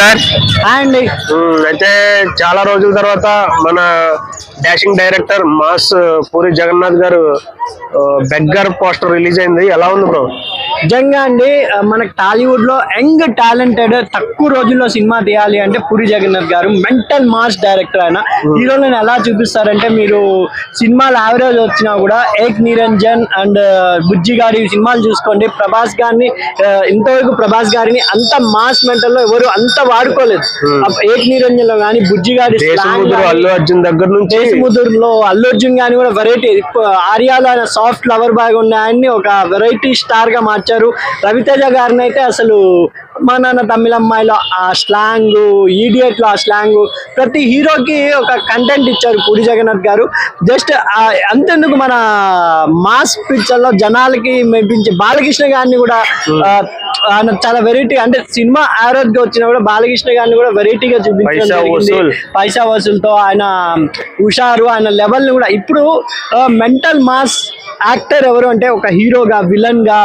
Sir అండి. అయితే చాలా రోజుల తర్వాత మన dashing director mass Puri Jagannath గారు బెగ్గర్ పోస్టర్ రిలీజ్ అయింది. ఎలా ఉంది బ్రో? నిజంగా అండి మనకి టాలీవుడ్లో యంగ్ టాలెంటెడ్ తక్కువ రోజుల్లో సినిమా తీయాలి అంటే పూరి జగన్నాథ్ గారు మెంటల్ మాస్ డైరెక్టర్ ఆయన. హీరోలను ఎలా చూపిస్తారంటే మీరు సినిమాలు యావరేజ్ వచ్చినా కూడా ఏక్ నిరంజన్ అండ్ బుజ్జి గారి సినిమాలు చూసుకోండి. ప్రభాస్ గారిని ఇంతవరకు ప్రభాస్ గారిని అంత మాస్ మెంటల్లో ఎవరు అంత వాడుకోలేదు. అప్ప- ఏక్ నిరంజన్లో కానీ బుజ్జి గారి గానీ, అల్లు అర్జున్ దగ్గర నుంచి దేశముద్రలో అల్లు అర్జున్ గాని కూడా వెరైటీ ఆర్యాలో సాఫ్ట్ లవర్ బాయ్ ఉన్న ఆయన్ని ఒక వెరైటీ స్టార్గా మార్చారు. రవితేజ గారిని అయితే అసలు మా నాన్న తమిళమ్మాయిలో ఆ స్లాంగ్ ఈడియట్లో ఆ స్లాంగ్ ప్రతి హీరోకి ఒక కంటెంట్ ఇచ్చారు పూరి జగన్నాథ్ గారు. జస్ట్ అంతెందుకు మన మాస్ పిక్చర్లో జనాలకి మెప్పించి బాలకృష్ణ గారిని కూడా ఆ, ఆయన చాలా వెరైటీ అంటే సినిమా యావరేజ్గా వచ్చినా కూడా బాలకృష్ణ గారిని కూడా వెరైటీగా చూపించడం పైసా జరిగింది. వసూల్. పైసా వసూలుతో ఆయన హుషారు ఆయన లెవెల్ని కూడా ఇప్పుడు మెంటల్ మాస్ యాక్టర్ ఎవరు అంటే ఒక హీరోగా విలన్గా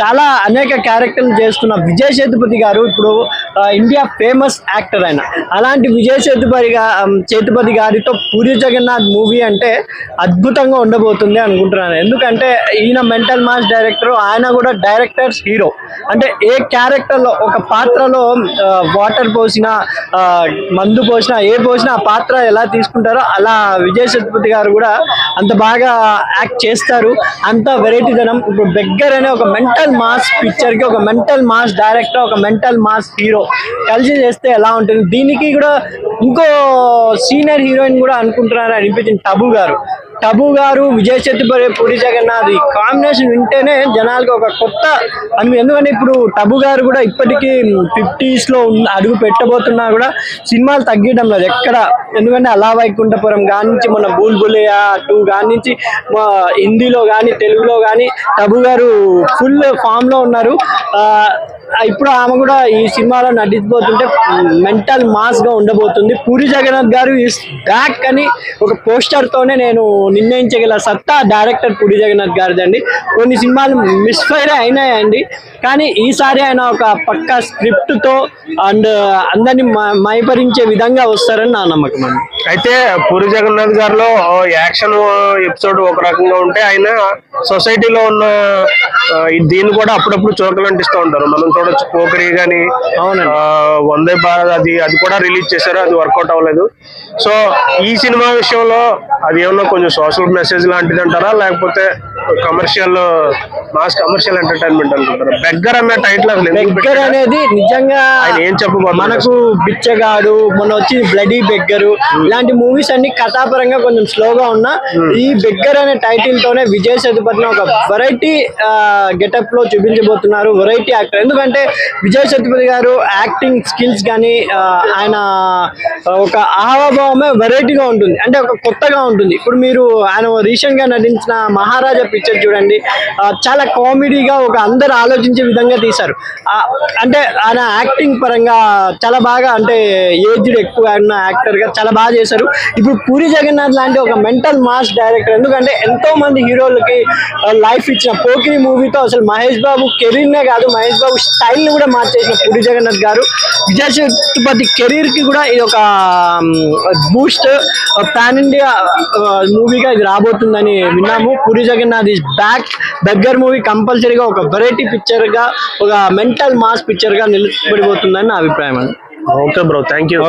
చాలా అనేక క్యారెక్టర్లు చేస్తున్న విజయ్ సేతుపతి గారు ఇప్పుడు ఇండియా ఫేమస్ యాక్టర్ ఆయన. అలాంటి విజయ్ సేతుపతి సేతుపతి గారితో పూరి జగన్నాథ్ మూవీ అంటే అద్భుతంగా ఉండబోతుంది అనుకుంటున్నాను. ఎందుకంటే ఈయన మెంటల్ మాస్ డైరెక్టర్ ఆయన కూడా డైరెక్టర్స్ హీరో అంటే ఏ క్యారెక్టర్లో ఒక పాత్రలో వాటర్ పోసినా మందు పోసినా ఏ పోసినా ఆ పాత్ర ఎలా తీసుకుంటారో అలా విజయ్ సత్పతి గారు కూడా అంత బాగా యాక్ట్ చేస్తారు. అంత వెరైటీ జనం ఇప్పుడు బెగ్గర్ అనే ఒక మెంటల్ మాస్ పిక్చర్కి ఒక మెంటల్ మాస్ డైరెక్టర్ ఒక మెంటల్ మాస్ హీరో కలిసి చేస్తే ఎలా ఉంటుంది? దీనికి కూడా ఇంకో సీనియర్ హీరోయిన్ కూడా అనుకుంటున్నారు? అనిపించింది టబు గారు. టబు గారు విజయ్ సేతుపతి పూరి జగన్నాథ్ ఈ కాంబినేషన్ వింటేనే జనాలకు ఒక కొత్త అని ఎందుకంటే ఇప్పుడు టబు గారు కూడా ఇప్పటికీ ఫిఫ్టీస్లో అడుగు పెట్టబోతున్నా కూడా సినిమాలు తగ్గడం లేదు. ఎక్కడ? ఎందుకంటే అలా వైకుంఠపురం కానించి మన బూల్ బులియా టూ కానించి హిందీలో కానీ తెలుగులో కానీ టబు గారు ఫుల్ ఫామ్లో ఉన్నారు. ఇప్పుడు ఆమె కూడా ఈ సినిమాలో నటించబోతుంటే మెంటల్ మాస్గా ఉండబోతుంది. పూరి జగన్నాథ్ గారు ఈస్ బ్యాక్ అని ఒక పోస్టర్ తోనే నేను నిర్ణయించగల సత్తా డైరెక్టర్ పూరి జగన్నాథ్ గారిది అండి కొన్ని సినిమాలు మిస్ఫైర్ అయినాయండి. కానీ ఈసారి ఆయన ఒక పక్క స్క్రిప్ట్తో అండ్ అందరిని మ- మైపరించే విధంగా వస్తారని నా నమ్మకం అండి. అయితే పూరి జగన్నాథ్ గారిలో యాక్షన్ ఎపిసోడ్ ఒక రకంగా ఉంటే ఆయన సొసైటీలో ఉన్న దీన్ని కూడా అప్పుడప్పుడు చురకలంటిస్తూ ఉంటారు. మనం చూడొచ్చు పోకరి. ఆ, వందే భారత్ అది అది కూడా రిలీజ్ చేశారు అది వర్కౌట్ అవ్వలేదు. సో ఈ సినిమా విషయంలో అది ఏమన్నా కొంచెం సోషల్ మెసేజ్ లాంటిది అంటారా లేకపోతే కమర్షియల్ మాస్ కమర్షియల్ ఎంటర్టైన్మెంట్ అనుకుంటారా బెగ్గర్ అన్న టైటిల్ అసలు బెగ్గర్? అనేది నిజంగా ఆయన ఏం చెప్పబోతున్నారు? మనకు బిచ్చగాడు మొన్న వచ్చి బ్లడీ బెగ్గరు ఇలాంటి మూవీస్ అన్ని కథాపరంగా కొంచెం స్లోగా ఉన్నా ఈ బెగ్గర్ అనే టైటిల్ తోనే విజయ్ సేతుపతిని ఒక వెరైటీ గెటప్లో చూపించబోతున్నారు వెరైటీ యాక్టర్ ఎందుకంటే విజయ్ సేతుపతి గారు యాక్టింగ్ స్కిల్స్ కానీ ఆయన ఒక ఆహాభావమే వెరైటీగా ఉంటుంది. అంటే ఒక కొత్తగా ఉంటుంది. ఇప్పుడు మీరు ఆయన రీసెంట్గా నటించిన మహారాజా పిక్చర్ చూడండి. చాలా కామెడీగా ఒక అందరు ఆలోచించే విధంగా తీశారు. అంటే ఆయన యాక్టింగ్ పరంగా చాలా బాగా అంటే ఏజ్డ్ ఎక్కువ ఉన్న యాక్టర్గా చాలా బాగా చేశారు. ఇప్పుడు పూరి జగన్నాథ్ లాంటి ఒక మెంటల్ మాస్ డైరెక్టర్ ఎందుకంటే ఎంతో మంది హీరోలకి లైఫ్ ఇచ్చిన పోకిరి మూవీతో అసలు మహేష్ బాబు కెరీర్నే కాదు మహేష్ బాబు స్టైల్ని కూడా మార్చేసిన పూరి జగన్నాథ్ గారు. విజయ్ కెరీర్కి కెరీర్కి కూడా ఇది ఒక బూస్ట్ పాన్ ఇండియా మూవీగా ఇది రాబోతుందని విన్నాము. Puri Jagannath is back. దగ్గర మూవీ కంపల్సరీగా ఒక వెరైటీ పిక్చర్గా ఒక మెంటల్ మాస్ పిక్చర్గా నిలబడిపోతుందని నా అభిప్రాయం ఓకే బ్రో థ్యాంక్ యూ